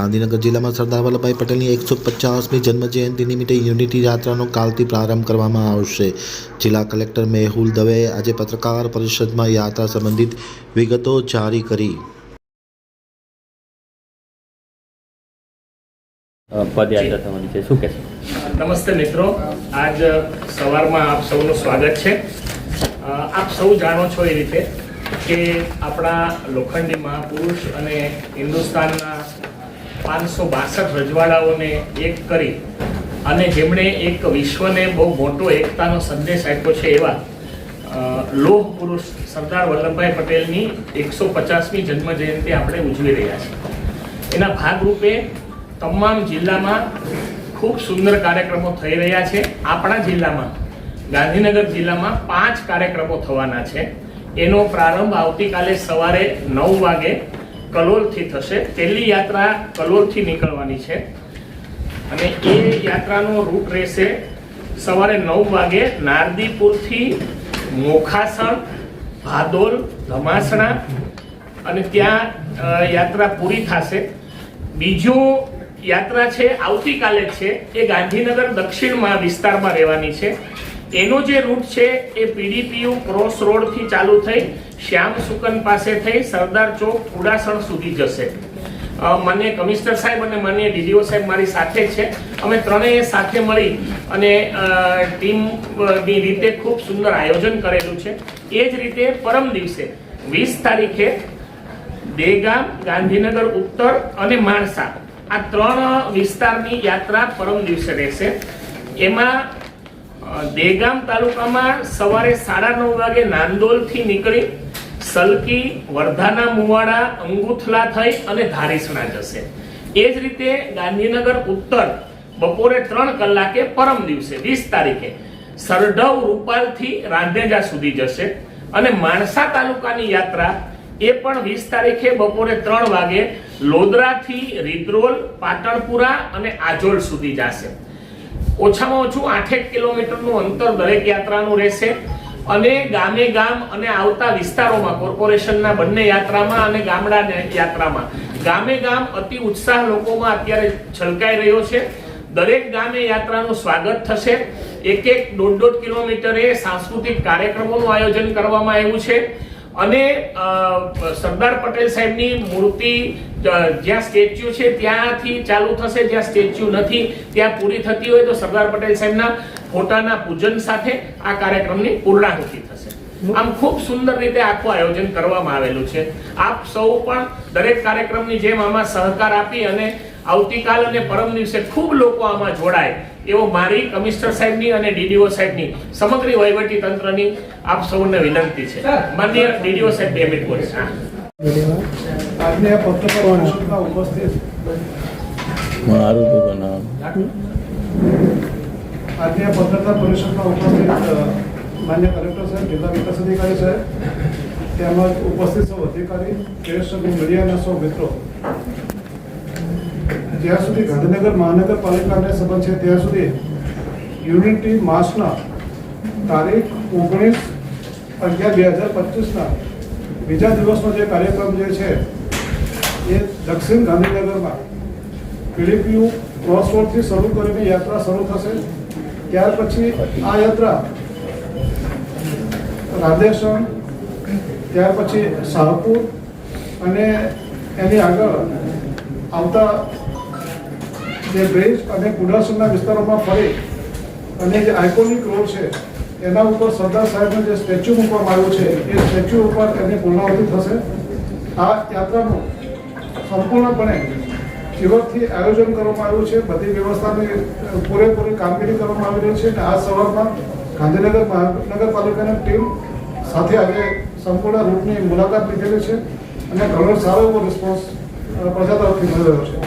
ગાંધીનગર જિલ્લામાં સરદાર વલ્લભભાઈ પટેલની એકસો પચાસમી જન્મજયંતિ નિમિત્તે યુનિટી યાત્રાનો કાલથી પ્રારંભ કરવામાં આવશે. જિલ્લા કલેક્ટર મેહુલ દવેએ આજે પત્રકાર પરિષદમાં યાત્રા સંબંધિત વિગતો જારી કરી. પદયાત્રા થવાની છે. શું કહેશો નમસ્તે મિત્રો. આજ સવારમાં આપ સૌનું સ્વાગત છે. આપ સૌ જાણો છો એ રીતે કે આપણા લોખંડી મહાપુરુષ અને હિન્દુસ્તાનના પાંચસો બાસઠ રજવાડાઓને એક કરી અને જેમણે એક વિશ્વને બહુ મોટો એકતાનો સંદેશ આપ્યો છે એવા લોહ પુરુષ સરદાર વલ્લભભાઈ પટેલની એકસો પચાસમી જન્મ જયંતિ આપણે ઉજવી રહ્યા છીએ. એના ભાગરૂપે તમામ જિલ્લામાં ખૂબ સુંદર કાર્યક્રમો થઈ રહ્યા છે. આપણા જિલ્લામાં, ગાંધીનગર જિલ્લામાં પાંચ કાર્યક્રમો થવાના છે. એનો પ્રારંભ આવતીકાલે સવારે નવ વાગે કલોલથી થશે. પહેલી યાત્રા કલોલથી નીકળવાની છે. અને એ યાત્રાનો રૂટ રહેશે સવારે નવ વાગે નારદીપુરથી મોખાસણ, ભાદોલ ધમાસણા અને ત્યાં યાત્રા પૂરી થશે. બીજું યાત્રા છે, આવતીકાલે છે. એ ગાંધીનગર દક્ષિણમાં વિસ્તારમાં રહેવાની છે. એનો જે રૂટ છે એ પીડીપીયુ ક્રોસ રોડથી ચાલુ થઈ શ્યામ સુકન પાસે થઈ સરદાર ચોક ઉડાસણ સુધી જશે. મને કમિશનર સાહેબ અને મને ડીડીઓ સાહેબ મારી સાથે છે. અમે ત્રણેય સાથે મળી અને ટીમની રીતે ખૂબ સુંદર આયોજન કરેલું છે. એ જ રીતે પરમ દિવસે વીસ તારીખે દેગામ, ગાંધીનગર, ઉત્તર અને માણસા આ ત્રણ વિસ્તારની યાત્રા પરમ દિવસે રહેશે. એમાં દેગામ તાલુકામાં સવારે સાડા નવ વાગે નાંદોલથી નીકળી સલકી, વર્ધાના મુવાડા, અંગુથલા થઈ અને ધારીસણા જશે. એ જ રીતે ગાંધીનગર ઉત્તર બપોરે ત્રણ કલાકે પરમ દિવસે, વીસ તારીખે, સરઢવ રૂપાલથી રાંધેજા સુધી જશે અને માણસા તાલુકાની યાત્રા એ પણ વીસ તારીખે બપોરે ત્રણ વાગે લોદરાથી રીદરોલ, પાટણપુરા અને આજોલ સુધી જશે. ઓછામાં ઓછું આઠેક કિલોમીટરનું અંતર દરેક યાત્રાનું રહેશે. અને ગામે ગામ અને આવતા વિસ્તારોમાં, કોર્પોરેશનના બંને યાત્રામાં અને ગામડા યાત્રામાં. ગામે ગામ અતિ ઉત્સાહ લોકોમાં અત્યારે છલકાઈ રહ્યો છે. દરેક ગામે યાત્રાનું સ્વાગત થશે. એક એક દોઢ દોઢ કિલોમીટરે સાંસ્કૃતિક કાર્યક્રમોનું આયોજન કરવામાં આવ્યું છે. અને સરદાર પટેલ સાહેબની મૂર્તિ જ્યાં સ્ટેચ્યુ છે ત્યાંથી ચાલુ થશે, જ્યાં સ્ટેચ્યુ નથી, ત્યાં પૂરી થતી હોય તો સરદાર પટેલ સાહેબના ફોટાના પૂજન સાથે આ કાર્યક્રમની પૂર્ણાહુતિ થશે. આમ ખૂબ સુંદર રીતે આખું આયોજન કરવામાં આવેલું છે. આપ સૌ પણ દરેક કાર્યક્રમની જેમ આમાં સહકાર આપી અને આવતીકાલ અને પરમ દિવસે ખૂબ લોકો આમાં જોડાય એવો મારી કમિશનર સાહેબની અને ડીડીઓ સાહેબની સમગ્ર વહીવટી તંત્રની આપ સૌને વિનંતી છે. માન્ય ડીડીઓ સાહેબ બે મિનિટ બોલે હા. આજની પત્રકાર પરિષદમાં ઉપસ્થિત. મારું તો નામ. આજની પત્રકાર પરિષદમાં ઉપસ્થિત માન્ય કલેક્ટર સાહેબ, જિલ્લા વિકાસ અધિકારી સાહેબ, તેમજ ઉપસ્થિત સૌ અધિકારી અને મીડિયાના સૌ મિત્રો. જ્યાં સુધી ગાંધીનગર મહાનગરપાલિકાને સંબંધ છે, ત્યાં સુધી યુનિટી માસના તારીખ ઓગણીસ અગિયાર બે હજાર પચીસના બીજા દિવસનો જે કાર્યક્રમ જે છે, એ દક્ષિણ ગાંધીનગરમાં પીડીપીયુ ક્રોસ રોડથી શરૂ કરીને યાત્રા શરૂ થશે. ત્યાર પછી આ યાત્રા રાધેશ્વર ત્યાર પછી શાહપુર અને એની આગળ આવતા જે બ્રિજ અને કુડાસુરના વિસ્તારોમાં ફરી અને જે આઇકોનિક રોડ છે, એના ઉપર સરદાર સાહેબનું જે સ્ટેચ્યુ મૂકવામાં આવ્યું છે, એ સ્ટેચ્યુ ઉપર એની પૂર્ણાવતિ થશે. આ યાત્રાનું સંપૂર્ણપણે ચીવકથી આયોજન કરવામાં આવ્યું છે, બધી વ્યવસ્થાની પૂરેપૂરી કામગીરી કરવામાં આવી રહી છે અને આ સવારમાં ગાંધીનગર નગરપાલિકાની ટીમ સાથે આજે સંપૂર્ણ રૂટની મુલાકાત લીધેલી છે અને ઘણો સારો એવો રિસ્પોન્સ પ્રજા તરફથી મળી રહ્યો છે.